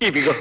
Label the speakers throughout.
Speaker 1: ఇదిగో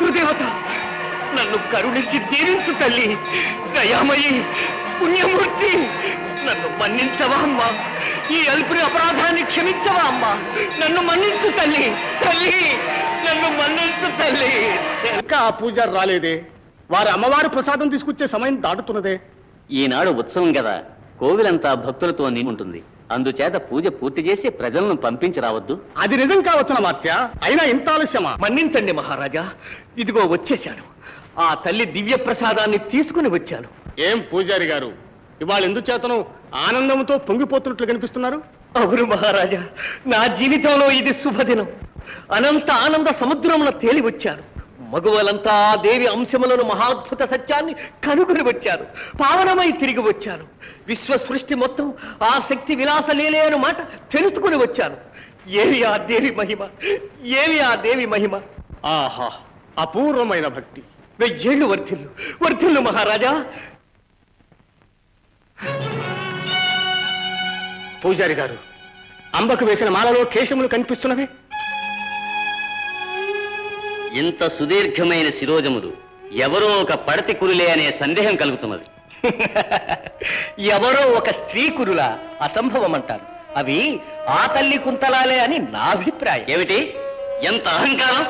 Speaker 1: మాతృదేవత. నన్ను కరుణించి దీవించు తల్లి. దయామయి పుణ్యమూర్తి. నన్ను మన్నించవా అమ్మా? ఈ అల్పుని అపరాధాన్ని క్షమించవా అమ్మా? నన్ను మన్నించు తల్లి. తల్లి నన్ను మన్నించు తల్లి.
Speaker 2: ఇంకా ఆ పూజారి రాలేదే. వారి అమ్మవారి ప్రసాదం తీసుకొచ్చే సమయం దాటుతున్నదే.
Speaker 3: ఈనాడు ఉత్సవం కదా కోవిలంతా భక్తులతో నిండి ఉంటుంది అందుచేత పూజ పూర్తి చేసి ప్రజలను పంపించి రావద్దు
Speaker 2: అది నిజం కావచ్చున మార్త్య అయినా ఇంత ఆలస్యమా?
Speaker 1: మన్నించండి మహారాజా. ఇదిగో వచ్చేశాను. ఆ తల్లి దివ్య ప్రసాదాన్ని తీసుకుని వచ్చాను.
Speaker 2: ఏం పూజారి గారు? ఇవాళ ఎందుచేతను ఆనందంతో పొంగిపోతున్నట్లు కనిపిస్తున్నారు?
Speaker 1: అవును మహారాజా. నా జీవితంలో ఇది శుభదినం. అనంత ఆనంద సముద్రమున తేలి వచ్చాను. మగువలంతా దేవి అంశములను మహాద్భుత సత్యాన్ని కనుగొని వచ్చారు. పావనమై తిరిగి వచ్చాను విశ్వ సృష్టి మొత్తం ఆ శక్తి విలాస లేలే అను మాట తెలుసుకుని వచ్చాను ఏవి ఆ దేవి మహిమ? ఏవి ఆ దేవి మహిమ?
Speaker 2: ఆహా అపూర్వమైన భక్తి.
Speaker 1: వెయ్యేళ్ళు వర్ధిల్లు. వర్ధిల్లు మహారాజా!
Speaker 2: పూజారి గారు అంబకు వేసిన మాలలో కేశములు కనిపిస్తున్నవి?
Speaker 3: ఇంత సుదీర్ఘమైన శిరోజములు ఎవరో ఒక పడతి కురులే అనే సందేహం కలుగుతున్నది.
Speaker 1: ఎవరో ఒక స్త్రీ కురుల అసంభవం అంటారు అవి ఆ తల్లి కుంతలాలే అని నా అభిప్రాయం.
Speaker 3: ఏమిటి? ఎంత అహంకారం?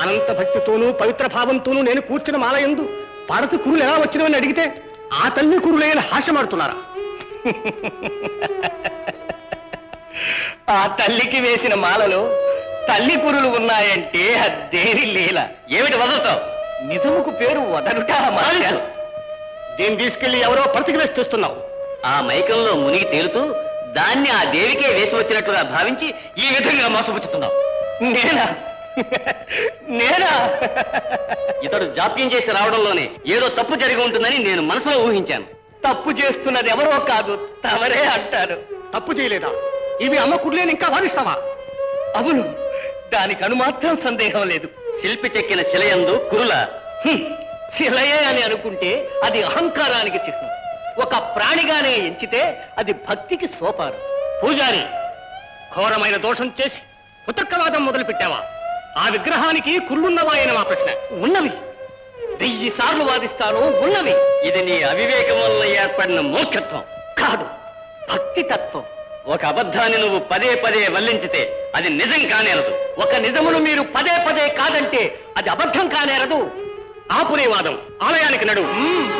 Speaker 2: అనంత భక్తితోనూ పవిత్ర భావంతోనూ నేను కూర్చున్న మాల ఎందు పడతి కురులు ఎలా వచ్చినవని అడిగితే ఆ తల్లి కురులేని హాస్యమాడుతున్నారా?
Speaker 1: ఆ తల్లికి వేసిన మాలలో తల్లి కురులు ఉన్నాయంటే అదేవి లీల?
Speaker 3: ఏమిటి వదులుతావు?
Speaker 1: నిజముకు పేరు వదలుట
Speaker 2: దీన్ని తీసుకెళ్ళి ఎవరో పడతికి వేసి తెస్తున్నావు
Speaker 3: ఆ మైకంలో మునిగి తేలుతూ దాన్ని ఆ దేవికే వేసి వచ్చినట్టుగా భావించి ఈ విధంగా మోసపుచ్చుతున్నావు.
Speaker 1: నేనా? నేనా?
Speaker 3: ఇతడు జాప్యం చేసి రావడంలోనే ఏదో తప్పు జరిగి ఉంటుందని నేను మనసులో ఊహించాను.
Speaker 1: తప్పు చేస్తున్నది ఎవరో కాదు తమరే అంటారు.
Speaker 2: తప్పు చేయలేదా? ఇవి అమ్మ కుర్లేని ఇంకా వాదిస్తావా
Speaker 1: అవును. దానికి అనుమాత్రం సందేహం లేదు.
Speaker 3: శిల్పి చెక్కిన శిలయందు కురుల.
Speaker 1: హ్మ్. శిలయే అని అనుకుంటే అది అహంకారానికి చిహ్నం. ఒక ప్రాణిగానే ఎంచితే అది భక్తికి సోపారం.
Speaker 2: పూజారి ఘోరమైన దోషం చేసి పుతర్కవాదం మొదలు పెట్టావా ఆ విగ్రహానికి కుళ్ళున్నవా అయిన మా ప్రశ్న.
Speaker 1: ఉన్నవి. వెయ్యి సార్లు వాదిస్తాను ఉన్నవి.
Speaker 3: ఇది నీ అవివేకం వల్ల ఏర్పడిన మూర్ఖత్వం.
Speaker 1: కాదు భక్తి తత్వం
Speaker 3: ఒక అబద్ధాన్ని నువ్వు పదే పదే వల్లించితే అది నిజం కానేరదు.
Speaker 1: ఒక నిజమును మీరు పదే పదే కాదంటే అది అబద్ధం కానేరదు.
Speaker 2: ఆపునే వాదం ఆలయానికి నడు.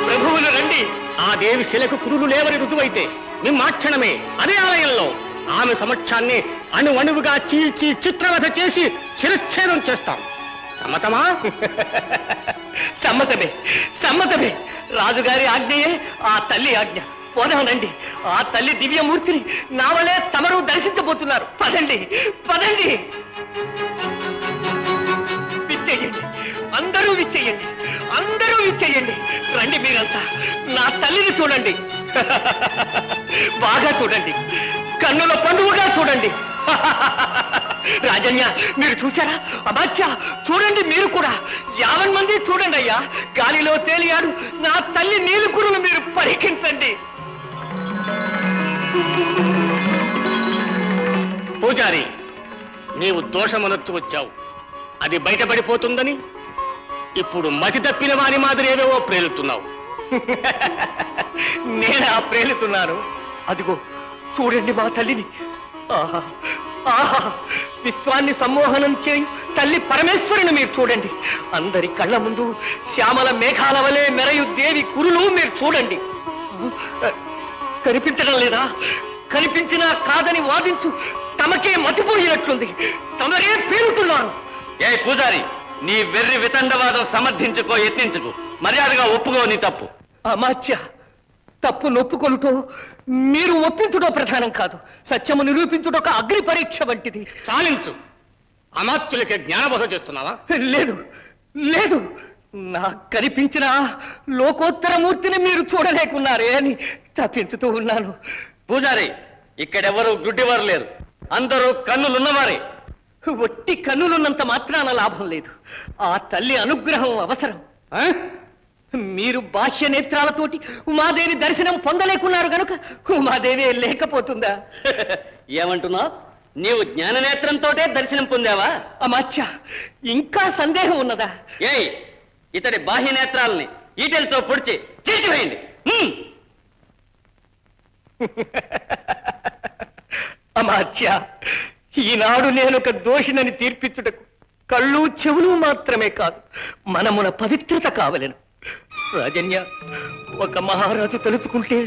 Speaker 1: ప్రభువులు రండి.
Speaker 2: ఆ దేవి శిలకు కురులు లేవని రుజువైతే మిమ్మాక్షణమే అదే ఆలయంలో. ఆమె సమక్షాన్ని అణు అణువుగా చీల్చి చిత్రవధ చేసి శిరచ్ఛేదం చేస్తాం. సమ్మతమా?
Speaker 1: సమ్మతమే. సమ్మతమే. రాజుగారి ఆజ్ఞయే ఆ తల్లి ఆజ్ఞ. పోదానండి ఆ తల్లి దివ్యమూర్తిని నావలే తమరు దర్శించబోతున్నారు. పదండి పదండి. విచ్చేయండి. అందరూ విచ్చేయండి. అందరూ విచ్చేయండి. రండి మీరంతా. నా తల్లిని చూడండి. బాగా చూడండి. కన్నుల పండుగగా చూడండి. రాజన్య మీరు చూసారా అమాచ్య చూడండి మీరు కూడా. యావన్ మంది చూడండి అయ్యా. గాలిలో తేలియాడు. నా తల్లి నీలుకురులు మీరు పరీక్షించండి
Speaker 2: పూజారి నీవు దోషమనర్చు వచ్చావు. అది బయటపడిపోతుందని ఇప్పుడు మతి తప్పిన వారి మాదిరి ఏవేవో ప్రేలుతున్నావు.
Speaker 1: నేనా ప్రేలుతున్నాను? అదిగో చూడండి మా తల్లిని. ఆహా ఆహా విశ్వాన్ని సమ్మోహనం చేయి తల్లి పరమేశ్వరుని మీరు చూడండి. అందరి కళ్ళ ముందు శ్యామల మేఘాల వలె మెరయు దేవి కురులు మీరు చూడండి. కనిపించడం లేదా? కనిపించినా కాదని వాదించు. తమకే మతిపోయినట్లుంది. తమరే పేరుతున్నారు
Speaker 3: ఏ పూజారి నీ వెర్రి వితండవాదం సమర్థించుకో యత్నించుకో. మర్యాదగా ఒప్పుకో నీ తప్పు.
Speaker 1: అమాత్య తప్పు నొప్పుకొనుటో మీరు ఒప్పించుటో ప్రధానం కాదు. సత్యము నిరూపించుట ఒక అగ్ని పరీక్ష వంటిది.
Speaker 2: చాలించు. అమాత్యులకి జ్ఞానబోధ చేస్తున్నావా?
Speaker 1: లేదు లేదు. నాకు కనిపించిన లోకోత్తర మూర్తిని మీరు చూడలేకున్నారే అని తప్పించుతూ ఉన్నాను.
Speaker 3: పూజారి ఇక్కడెవరు గుడ్డివారు లేరు. అందరూ కన్నులున్నవారే.
Speaker 1: ఒట్టి కన్నులున్నంత మాత్రాన లాభం లేదు. ఆ తల్లి అనుగ్రహం అవసరం? మీరు బాహ్య నేత్రాలతోటి ఉమాదేవి దర్శనం పొందలేకున్నారు గనుక ఉమాదేవి లేకపోతుందా?
Speaker 3: ఏమంటున్నావు? నీవు జ్ఞాననేత్రంతోటే దర్శనం పొందావా?
Speaker 1: అమాచ్య ఇంకా సందేహం ఉన్నదా?
Speaker 3: ఏయ్ ఇతడి బాహ్య నేత్రాలని ఈటెలతో పొడిచి చీల్చివేయండి.
Speaker 1: అమాత్య ఈనాడు నేను ఒక దోషినని తీర్పించుటకు కళ్ళు చెవులు మాత్రమే కాదు మనమున పవిత్రత కావలెను. రాజన్య ఒక మహారాజు తలుచుకుంటే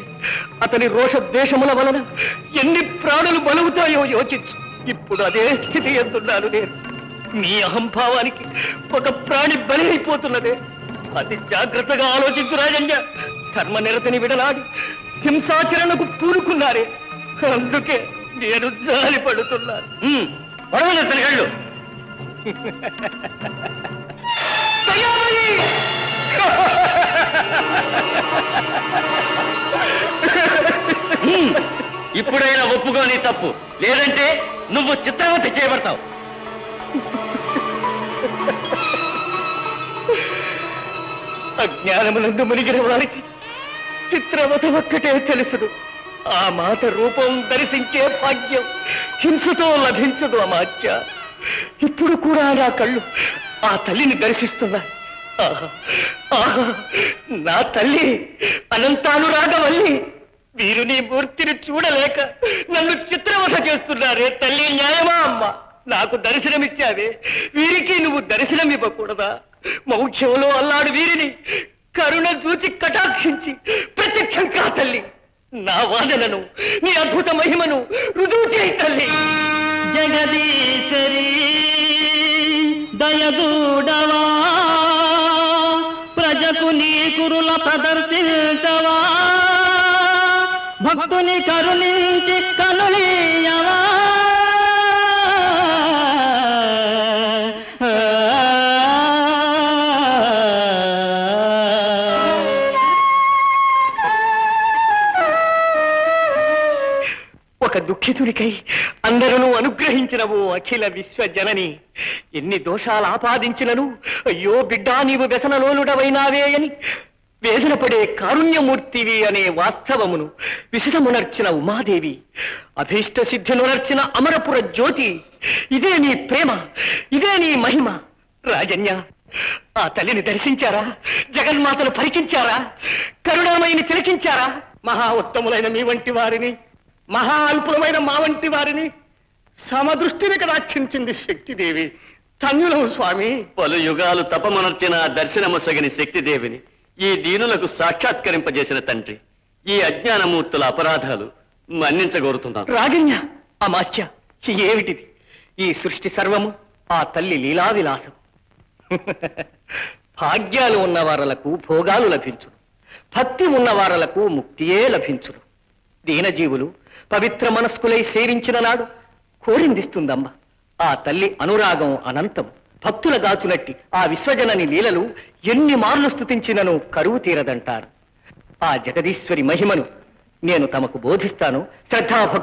Speaker 1: అతని రోషద్వేషముల వలన ఎన్ని ప్రాణులు బలుగుతాయో యోచించు. ఇప్పుడు అదే స్థితి ఎందున్నాను నేను? నీ అహంభావానికి ఒక ప్రాణి బలి అయిపోతున్నదే అతి జాగ్రత్తగా ఆలోచించు రాజన్య. ధర్మ నిరతని విడనాడి హింసాచరణకు పూనుకున్నారే. అందుకే నేను జాలి పడుతున్నాను!
Speaker 3: హ్మ్. ఇప్పుడైనా ఒప్పుకో నీ తప్పు. లేదంటే నువ్వు చిత్రవతి చేయబడతావు.
Speaker 1: అజ్ఞానమునందు మునిగిన వారికి చిత్రవత ఒక్కటే తెలుసుడు. ఆ మాట రూపం దర్శించే భాగ్యం హింసతో లభించదు అమాత్య. ఇప్పుడు కూడా నా కళ్ళు ఆ తల్లిని దర్శిస్తున్నా ఆహా, నా తల్లి అనంతానురాగవల్లి. వీరు నీ మూర్తిని చూడలేక నన్ను చిత్రవధ చేస్తున్నారే తల్లి న్యాయమా అమ్మ? నాకు దర్శనమిచ్చావే. వీరికి నువ్వు దర్శనం ఇవ్వకూడదా మౌఖ్యంలో అల్లాడు వీరిని. కరుణ చూచి కటాక్షించి ప్రత్యక్షం కా తల్లి. నా వాదనను నీ అద్భుత మహిమను రుజువు చేయి తల్లి.
Speaker 4: జగదీశ్వరి దయదూడవా? ప్రజకు నీ కురుల ప్రదర్శించవా? భక్తుని కరుణించి
Speaker 1: కనులీ దుఃఖితుడికై అందరూ అనుగ్రహించినవు అఖిల విశ్వజనని. ఎన్ని దోషాలు ఆపాదించినను? అయ్యో బిడ్డా నీవు వ్యసనలోలుడవైనావే అని వేదన పడే కారుణ్యమూర్తివి అనే వాస్తవమును విశదమునర్చిన ఉమాదేవి. అభీష్ట సిద్ధినునర్చిన అమరపుర జ్యోతి. ఇదే నీ ప్రేమ ఇదే నీ మహిమ. రాజన్య ఆ తల్లిని దర్శించారా? జగన్మాతను పరికించారా? కరుణామయిని తిలకించారా?
Speaker 2: మహా ఉత్తములైన మీ వంటి వారిని మహా అల్పులమైన మా వంటి వారిని సమదృష్టిని కటాక్షించింది శక్తిదేవి. ధన్యులము స్వామి.
Speaker 3: పలు యుగాలు తపమనర్చిన దర్శనముసగని శక్తిదేవిని ఈ దీనులకు సాక్షాత్కరింపజేసిన తండ్రి. ఈ అజ్ఞానమూర్తుల అపరాధాలు మన్నించగోరుతున్నాను.
Speaker 1: రాజన్య అమాత్య ఏమిటిది? ఈ సృష్టి సర్వము ఆ తల్లి లీలా విలాసం భాగ్యాలు ఉన్నవారలకు భోగాలు లభించును. భక్తి ఉన్నవారలకు ముక్తియే లభించును. దీనజీవులు పవిత్ర మనస్కులై సేవించిన నాడు కోరిందిస్తుందమ్మ. ఆ తల్లి అనురాగం అనంతం. భక్తుల గాచునట్టి ఆ విశ్వజనని లీలలు ఎన్ని మార్లు స్థుతించినను కరువు తీరదంటారు. ఆ జగదీశ్వరి మహిమను నేను తమకు బోధిస్తాను. శ్రద్ధాభక్తి